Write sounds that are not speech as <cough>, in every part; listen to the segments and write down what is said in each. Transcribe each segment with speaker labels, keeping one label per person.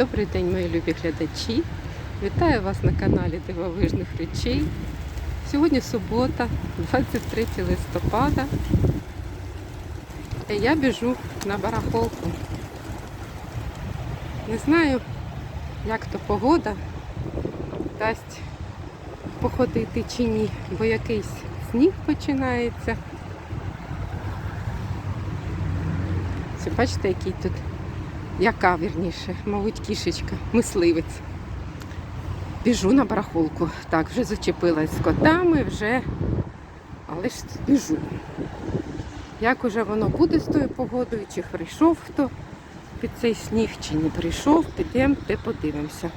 Speaker 1: Добрий день, мої любі глядачі. Вітаю вас на каналі Дивовижних речей. Сьогодні субота, 23 листопада. І я біжу на барахолку. Не знаю, як то погода дасть походити чи ні, бо якийсь сніг починається. Бачите, який тут яка вірніше, мабуть, кішечка, мисливець. Біжу на барахолку. Так, вже зачепилась з котами, вже, але ж біжу. Як уже воно буде з тою погодою, чи прийшов хто під цей сніг, чи не прийшов, підемо, де подивимося.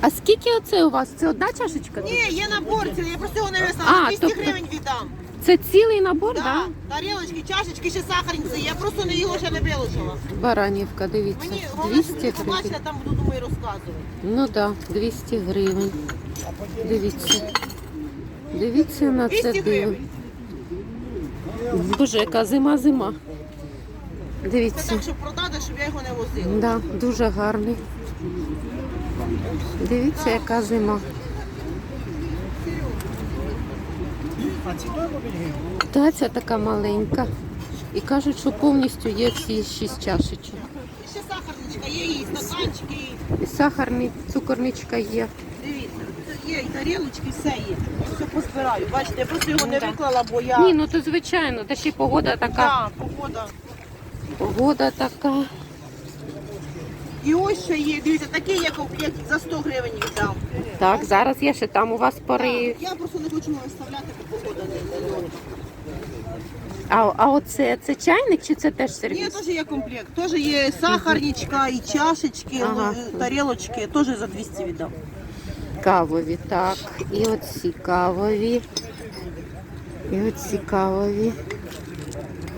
Speaker 1: А скільки оце у вас? Це одна чашечка?
Speaker 2: Ні, є набор цілий, я просто його не
Speaker 1: А,
Speaker 2: 200
Speaker 1: тобто-
Speaker 2: гривень віддам.
Speaker 1: Це цілий набор, так?
Speaker 2: Да.
Speaker 1: Да?
Speaker 2: Тарілочки, чашечки, ще сахарниці. Я просто не його ще не вилучила.
Speaker 1: Баранівка, дивіться.
Speaker 2: Мені головне,
Speaker 1: 200
Speaker 2: що я
Speaker 1: гривень.
Speaker 2: там буду думаю розказувати.
Speaker 1: Ну так, да, 200 гривень. Дивіться. Дивіться на це
Speaker 2: 200
Speaker 1: диво.
Speaker 2: гривень.
Speaker 1: Боже, яка зима зима.
Speaker 2: Це
Speaker 1: Дивіться.
Speaker 2: так, щоб продати, щоб я його не возила.
Speaker 1: Да, дуже гарний. Дивіться, яка зима. Таця така маленька. І кажуть, що повністю є всі шість чашечок.
Speaker 2: І ще сахарничка, є і стаканчики, і
Speaker 1: сахарний, цукорничка є.
Speaker 2: дивіться. Є і тарілочки, все є. Все позбираю. Бачите, я просто його не виклала, бо я...
Speaker 1: Ні, ну то звичайно, та ще й погода така.
Speaker 2: Да, погода.
Speaker 1: Погода така.
Speaker 2: І ось ще є, дивіться, такий є комплект, за 100 гривень віддам.
Speaker 1: Так, зараз я ще там у вас пори.
Speaker 2: Я просто не хочу його виставляти, бо погода не.
Speaker 1: А, а оце це чайник чи це теж
Speaker 2: Ні, теж є комплект. Теж є сахарничка, і чашечки,
Speaker 1: Ага.
Speaker 2: е, тарілочки, теж за 200 віддам.
Speaker 1: Кавові, так. І оці кавові. І оці кавові.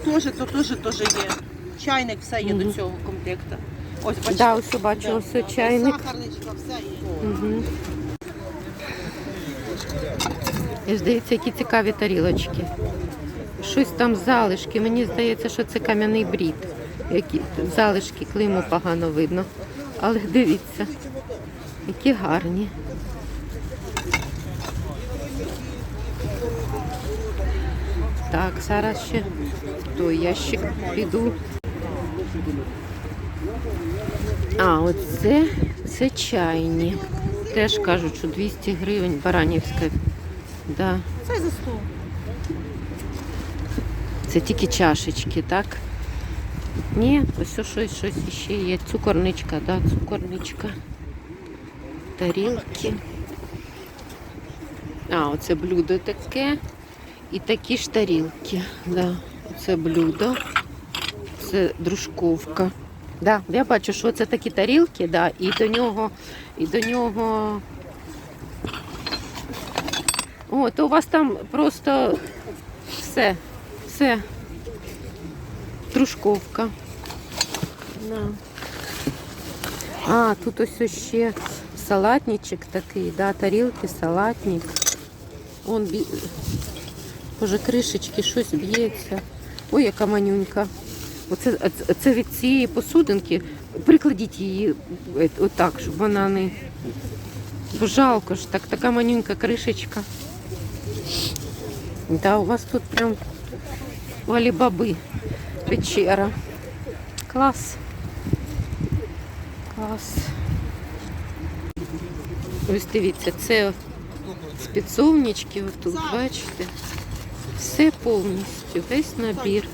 Speaker 2: Теж, то теж, теж є. Чайник, все є до цього комплекту. Ось, бачите.
Speaker 1: Да, ось бачу,
Speaker 2: Да,
Speaker 1: ось чайник.
Speaker 2: Сахарничка, все є.
Speaker 1: Угу. І ж дивіться, які цікаві тарілочки. Щось там залишки. Мені здається, що це кам'яний брід. Які залишки клейму погано видно. Але дивіться, які гарні. Так, зараз ще в той ящик піду. А, оце це чайні. Теж кажуть, що 200 гривень баранівська. Да.
Speaker 2: Це за 100.
Speaker 1: Це тільки чашечки, так? Ні, ось щось, щось ще є. Цукорничка, да, цукорничка. Тарілки. А, оце блюдо таке. І такі ж тарілки. Да. Це блюдо. Це дружковка. Да, я бачу, що це такі тарілки, да, і до нього, і до нього. О, то у вас там просто все, все. Трушковка. Да. А, тут ось ще салатничок такий, да, тарілки, салатник. Он бі... Боже, кришечки, щось б'ється. Ой, яка манюнька. Оце, це- від цієї посудинки. Прикладіть її е, отак, щоб вона не. Бо жалко ж, так, така манюнька кришечка. Да, у вас тут прям валібаби печера. Клас. Клас. Ось дивіться, це з підсовнички отут, бачите? Все повністю, весь набір.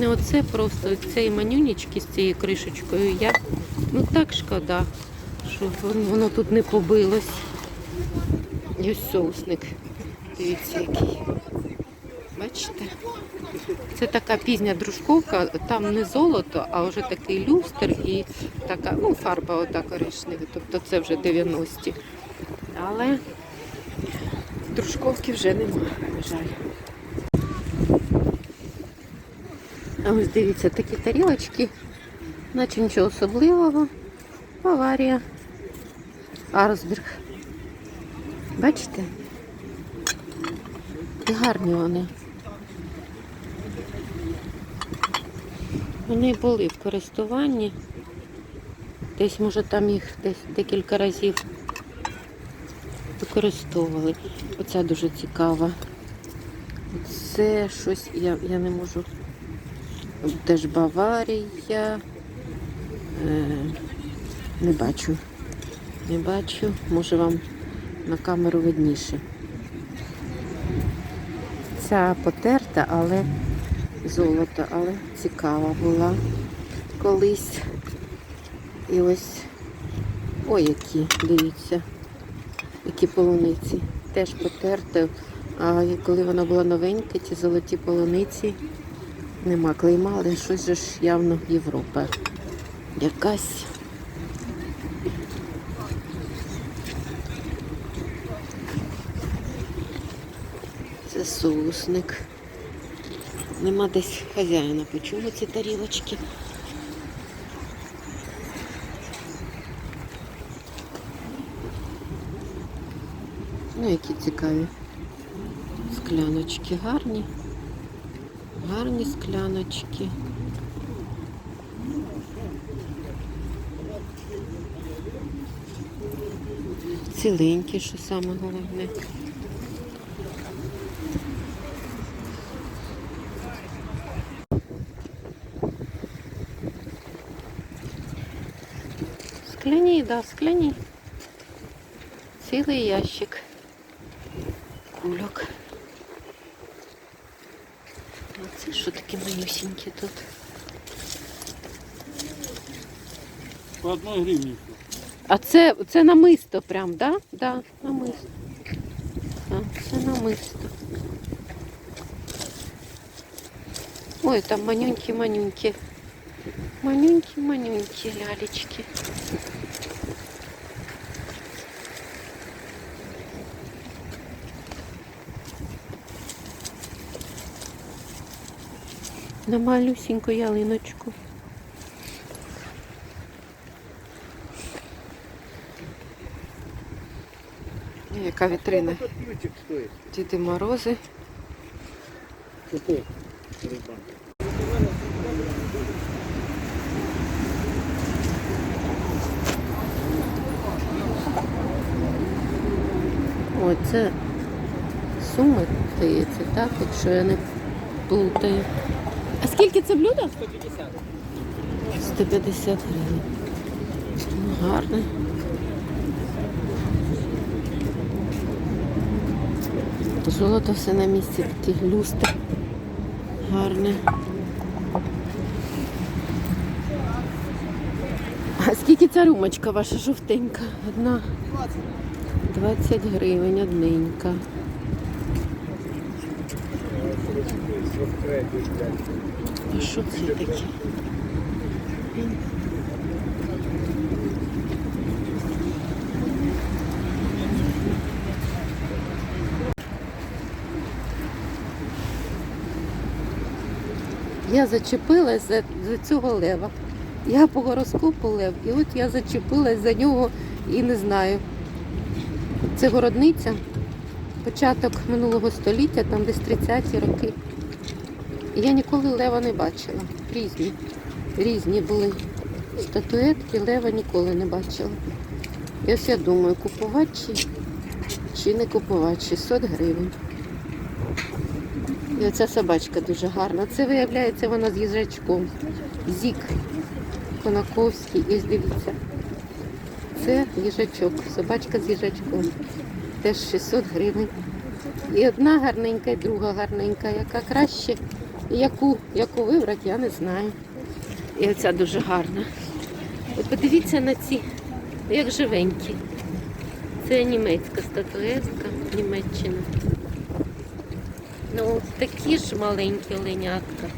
Speaker 1: Ну оце просто цей манюнічки з цією кришечкою. Я ну так шкода, що воно тут не побилось. І ось соусник. Дивіться, який. Бачите? Це така пізня дружковка, там не золото, а вже такий люстр і така, ну, фарба ота коричнева, тобто це вже 90-ті. Але дружковки вже немає, на жаль. А ось дивіться, такі тарілочки, наче нічого особливого. Баварія. Арсберг. Бачите? І гарні вони. Вони були в користуванні. Десь, може, там їх десь декілька разів використовували. Оця дуже цікава. Це щось, я, я не можу. Теж Баварія. Е, не бачу. Не бачу. Може вам на камеру видніше. Ця потерта, але золото, але цікава була колись. І ось ой, які, дивіться, які полуниці. Теж потерте. А коли вона була новенька, ті золоті полуниці нема клейма, але щось же ж явно Європа. Якась. Це соусник. Нема десь хазяїна. Почули ці тарілочки? Ну, які цікаві. Скляночки гарні. Гарні скляночки. Ціленькі, що саме головне. Скляні, да, скляні. Цілий ящик кульок. що такі манюсінькі тут?
Speaker 3: По одной гривне.
Speaker 1: А це, це намисто прям, да? Да, намисто. Так, це намисто. Ой, там манюнькі-манюнькі. Манюнькі-манюнькі лялечки. На малюсіньку ялиночку. Яка вітрина? Діди Морози.
Speaker 3: Какой?
Speaker 1: О, це суми, здається, так, якщо я не плутаю. А скільки це блюдо? 150. 150 гривень. Ну, гарне. Золото все на місці, такі люстри. Гарне. А скільки ця румочка ваша жовтенька? Одна? 20 гривень одненька. А що це таке? Я зачепилась за, за цього лева. Я по гороскопу лев, і от я зачепилась за нього і не знаю. Це городниця, початок минулого століття, там десь 30-ті роки. Я ніколи лева не бачила. Різні. Різні були статуетки, лева ніколи не бачила. І ось я думаю, купувати чи, чи не купувати 600 гривень. І оця собачка дуже гарна. Це виявляється вона з їжачком. Зік Конаковський. Ось дивіться. Це їжачок, собачка з їжачком. Теж 600 гривень. І одна гарненька, і друга гарненька. Яка краще, яку, яку вибрати, я не знаю. І оця дуже гарна. От подивіться на ці, як живенькі. Це німецька статуетка, Німеччина. Ну, такі ж маленькі оленятка.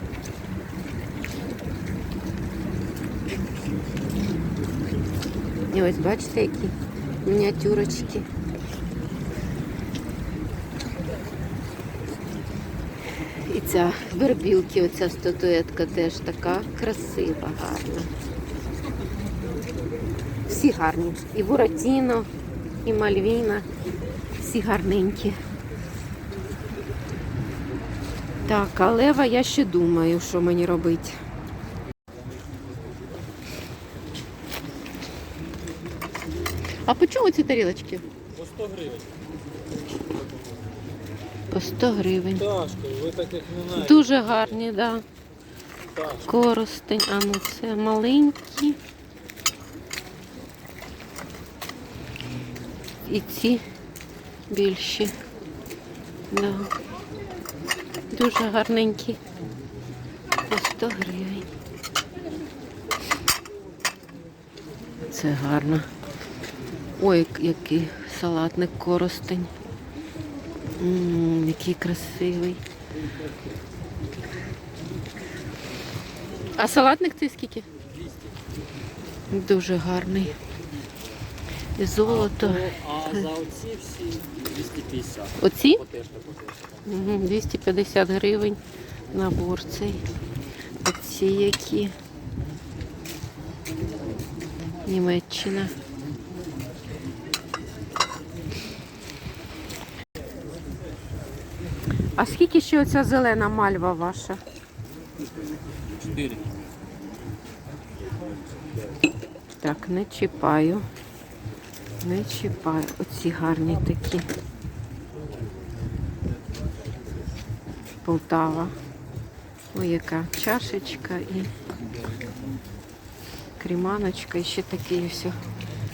Speaker 1: І ось бачите, які мініатюрочки. оця з оця статуетка теж така красива, гарна. Всі гарні. І Буратіно, і Мальвіна. Всі гарненькі. Так, а лева я ще думаю, що мені робити. А по чому ці тарілочки?
Speaker 3: По 100 гривень.
Speaker 1: По 100 гривень.
Speaker 3: Так.
Speaker 1: Дуже гарні, да.
Speaker 3: Так.
Speaker 1: Коростень, а ну це маленькі. І ці більші. Да. Дуже гарненькі. По 100 гривень. Це гарно. Ой, який салатник коростень. М, який красивий. А салатник це скільки? Дуже гарний. І золото.
Speaker 3: А за оці всі 250.
Speaker 1: Оці?
Speaker 3: Потеште, потеште.
Speaker 1: 250 гривень набор цей. Оці які. Німеччина. А скільки ще оця зелена мальва ваша?
Speaker 3: 4.
Speaker 1: Так, не чіпаю. Не чіпаю. Оці гарні такі. Полтава. Ой, яка чашечка і кріманочка, і ще такий ось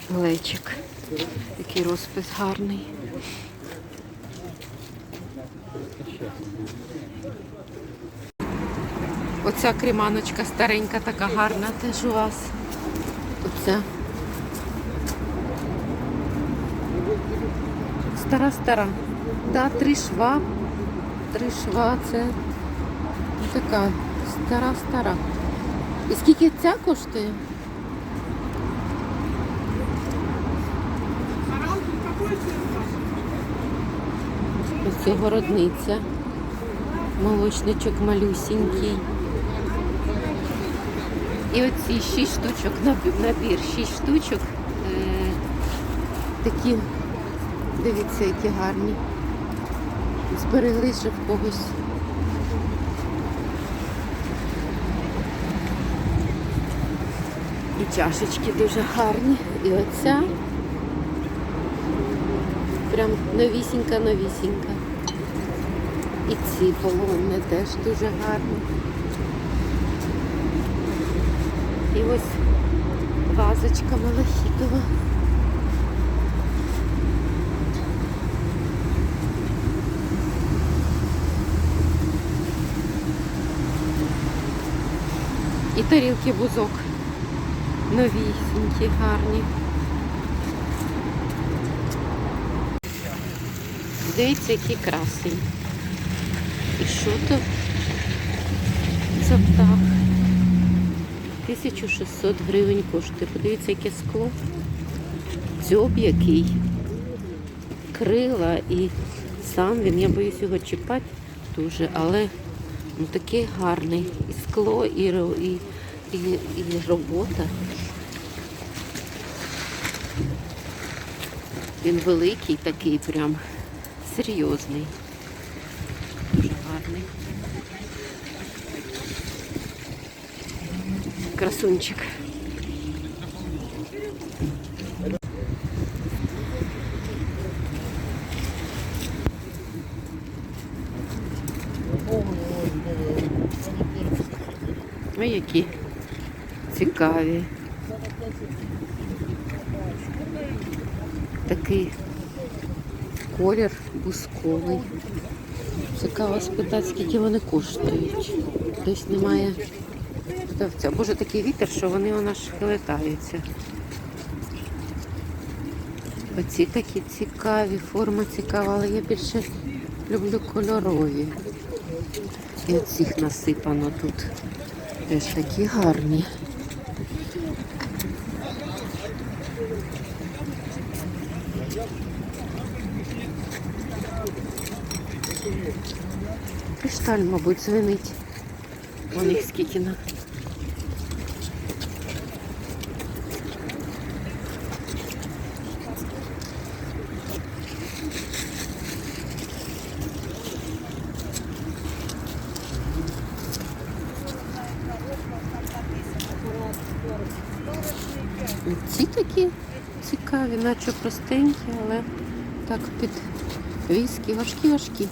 Speaker 1: глечик. Такий розпис гарний. Оця кріманочка старенька, така гарна теж у вас. Оця. Стара стара. Да, три шва. Три шва це така стара стара. І скільки ця коштує? Ось городниця. Молочничок малюсінький. І оці шість штучок, набір, шість штучок. Такі, дивіться, які гарні. Збереглися в когось. І чашечки дуже гарні. І оця прям новісінька, новісінька. І ці полонне теж дуже гарні. І ось вазочка малахітова. І тарілки бузок. Новісінькі, гарні. Дивіться, які красень. І що то за птах? 1600 гривень коштує. Подивіться, яке скло. Дзьоб який. Крила і сам він, я боюсь його чіпати дуже, але ну, такий гарний. І скло, і, і, і, і робота. Він великий такий, прям серйозний. Дуже гарний. Красунчик. Ой, які цікаві. Такий колір бусковий. Цікаво спитати, скільки вони коштують. Десь немає продавця. Боже, такий вітер, що вони у нас хилетаються. Оці такі цікаві, форма цікава, але я більше люблю кольорові. І оцих насипано тут. Теж такі гарні. Кришталь, мабуть, звенить. Вон їх скільки на. Ці такі цікаві, простенькі, але так під віскі, важкі, важкі.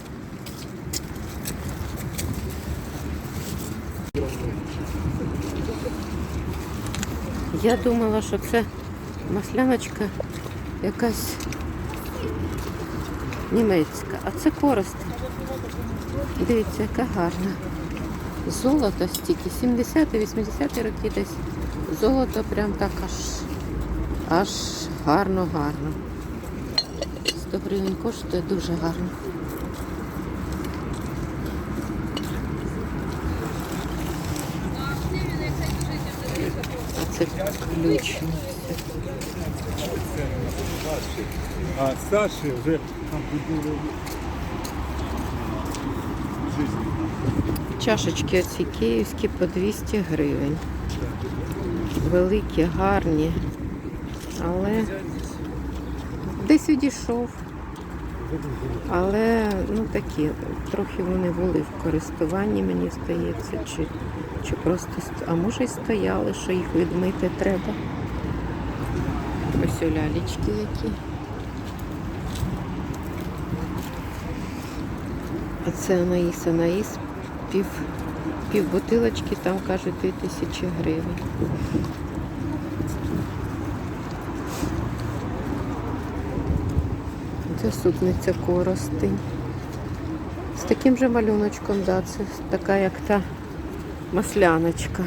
Speaker 1: Я думала, що це масляночка якась німецька, а це корости. Дивіться, яка гарна. Золото стільки, 70-80 роки десь. Золото прям так аж, аж гарно-гарно. 100 гривень коштує дуже гарно. А це ключ.
Speaker 4: А уже ампутировали жизнь.
Speaker 1: Чашечки оці київські по 200 гривень. Великі, гарні. Але десь відійшов. Але ну такі, трохи вони були в користуванні, мені здається, чи, чи просто а може й стояли, що їх відмити треба. Ось лялечки які. А це Анаїс, Анаїс, пів, пів бутилочки, там кажуть 2000 гривень. Це супниця коростень. З таким же малюночком, да, це така, як та масляночка.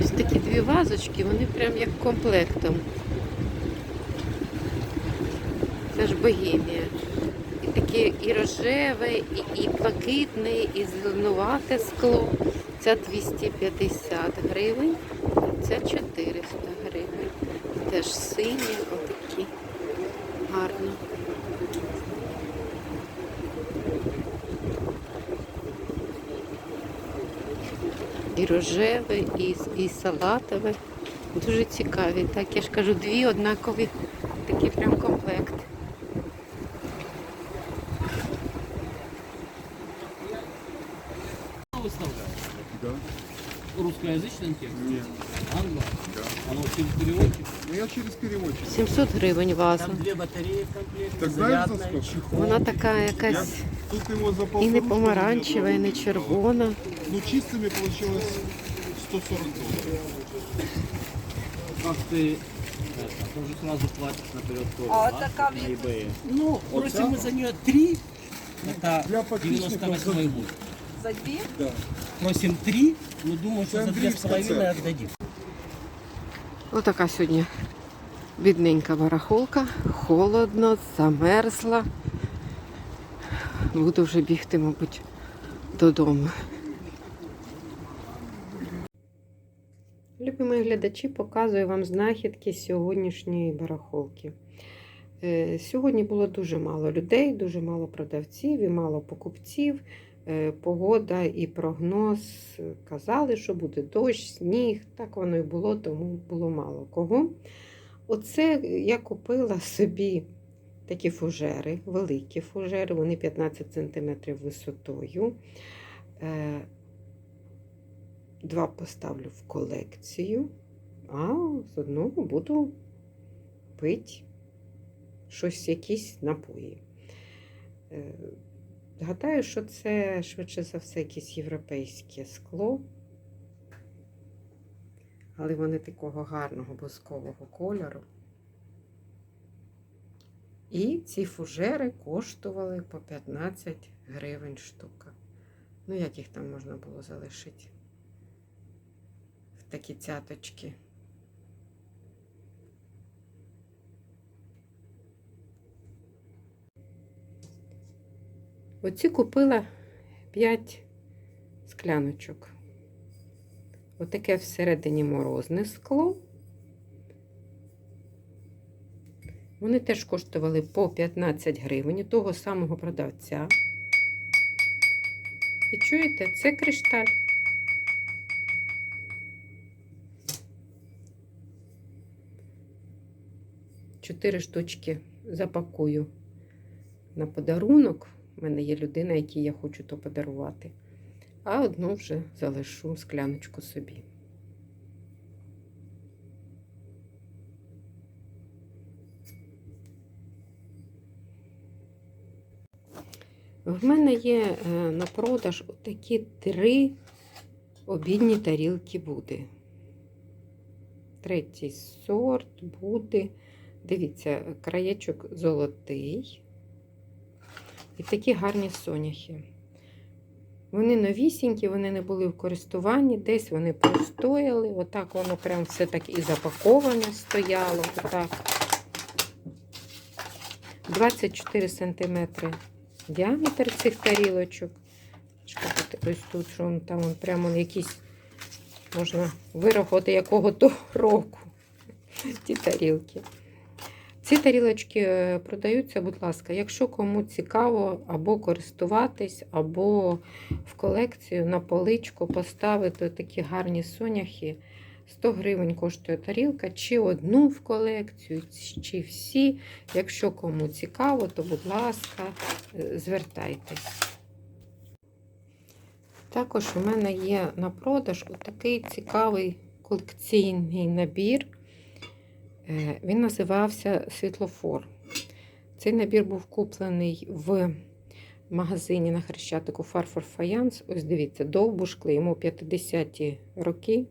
Speaker 1: Ось такі дві вазочки, вони прям як комплектом. Це ж богемія. І таке і рожеве, і, і блакитне, і зеленувате скло. Ця 250 гривень, ця 400 гривень. Теж сині, отакі. Гарно. І рожеве, і, і салатове. Дуже цікаві. Так, я ж кажу, дві однакові, такий прям комплект.
Speaker 3: Выставляется.
Speaker 4: Да.
Speaker 3: Русскоязычный текст?
Speaker 4: Нет.
Speaker 3: Англо?
Speaker 4: Да.
Speaker 3: Оно через переводчик?
Speaker 4: Ну я через переводчик.
Speaker 1: 700 гривень ваза.
Speaker 3: Там две батареи в комплекте,
Speaker 4: Так знаешь за
Speaker 3: зарядная,
Speaker 4: сколько?
Speaker 3: чехол.
Speaker 1: Вона така
Speaker 4: Я
Speaker 1: якась
Speaker 4: тут его за
Speaker 1: і
Speaker 4: полторушку
Speaker 1: не помаранчева, і не
Speaker 4: где-то
Speaker 1: червона.
Speaker 4: Ну чистыми получилось 140 долларов.
Speaker 3: Как ты это, тоже сразу платишь наперед тоже,
Speaker 2: А
Speaker 3: да?
Speaker 2: вот такая
Speaker 3: на eBay.
Speaker 5: Ну, просим мы за нее три. Это
Speaker 4: Для подписчиков
Speaker 5: 98 год.
Speaker 2: За дві?
Speaker 4: Да.
Speaker 5: Просим три, но думаю, что за две с
Speaker 4: Андреевская
Speaker 5: половиной
Speaker 4: церковь.
Speaker 5: отдадим.
Speaker 1: Отака сьогодні бідненька барахолка. Холодно, замерзла. Буду вже бігти, мабуть, додому. Любі мої глядачі, показую вам знахідки сьогоднішньої барахолки. Е, Сьогодні було дуже мало людей, дуже мало продавців і мало покупців. Е, Погода і прогноз казали, що буде дощ, сніг. Так воно і було, тому було мало кого. Оце я купила собі такі фужери, великі фужери, вони 15 см висотою. Е, Два поставлю в колекцію, а з одного буду пити щось, якісь напої. Гадаю, що це швидше за все якесь європейське скло. Але вони такого гарного бускового кольору. І ці фужери коштували по 15 гривень штука. Ну, як їх там можна було залишити? В такі цяточки. Оці купила 5 скляночок. Отаке всередині морозне скло. Вони теж коштували по 15 гривень того самого продавця. І чуєте, це кришталь. Чотири штучки запакую на подарунок У мене є людина, якій я хочу то подарувати. А одну вже залишу скляночку собі. В мене є е, на продаж такі три обідні тарілки буде. Третій сорт буде. Дивіться, краєчок золотий. І такі гарні соняхи. Вони новісінькі, вони не були в користуванні, десь вони простояли. Отак воно прям все так і запаковане стояло. Отак. 24 см діаметр цих тарілочок. Ось тут, що он там он прямо якісь можна вирахувати якого то <laughs> року. Ті тарілки. Ці тарілочки е, продаються, будь ласка, якщо кому цікаво або користуватись, або в колекцію на поличку поставити такі гарні соняхи. 100 гривень коштує тарілка, чи одну в колекцію, чи всі. Якщо кому цікаво, то, будь ласка, е, звертайтесь. Також у мене є на продаж отакий цікавий колекційний набір. Е, Він називався Світлофор. Цей набір був куплений в магазині на Хрещатику Фарфор Фаянс. Ось дивіться, довбушкли, йому 50-ті роки.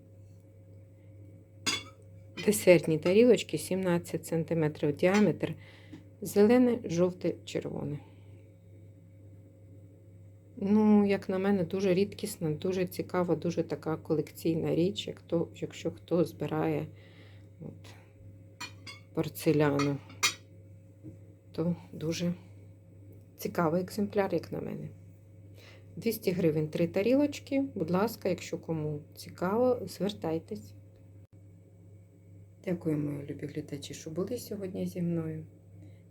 Speaker 1: Десертні тарілочки 17 см діаметр. Зелене, жовте, червоне. Ну, як на мене, дуже рідкісна, дуже цікава, дуже така колекційна річ, якщо хто збирає от, порцеляну, то дуже цікавий екземпляр, як на мене. 200 гривень три тарілочки. Будь ласка, якщо кому цікаво, звертайтесь. Дякую, мої любі глядачі, що були сьогодні зі мною.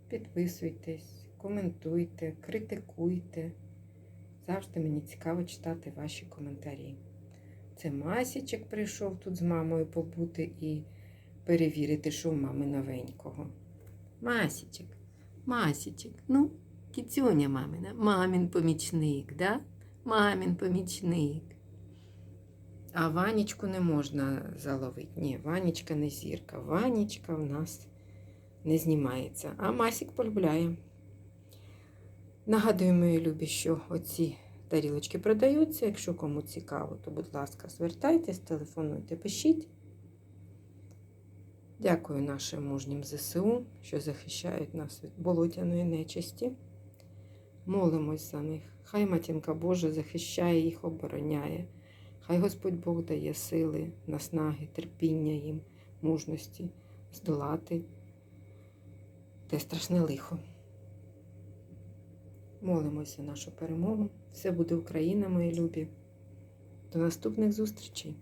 Speaker 1: Підписуйтесь, коментуйте, критикуйте. Завжди мені цікаво читати ваші коментарі. Це Масічек прийшов тут з мамою побути і перевірити, що в мами новенького. Масічек, Масічек, ну, кіцюня мамина, мамін помічник, да? Мамін помічник. А Ванечку не можна заловити. Ні, Ванечка не зірка. Ванечка в нас не знімається. А Масік полюбляє. Нагадую, мої любі, що оці тарілочки продаються. Якщо кому цікаво, то, будь ласка, звертайтесь, телефонуйте, пишіть. Дякую нашим мужнім ЗСУ, що захищають нас від болотяної нечисті. Молимось за них. Хай матінка Божа захищає їх, обороняє. Хай Господь Бог дає сили, наснаги, терпіння їм, мужності здолати те страшне лихо. Молимося нашу перемогу. Все буде Україна, мої любі. До наступних зустрічей!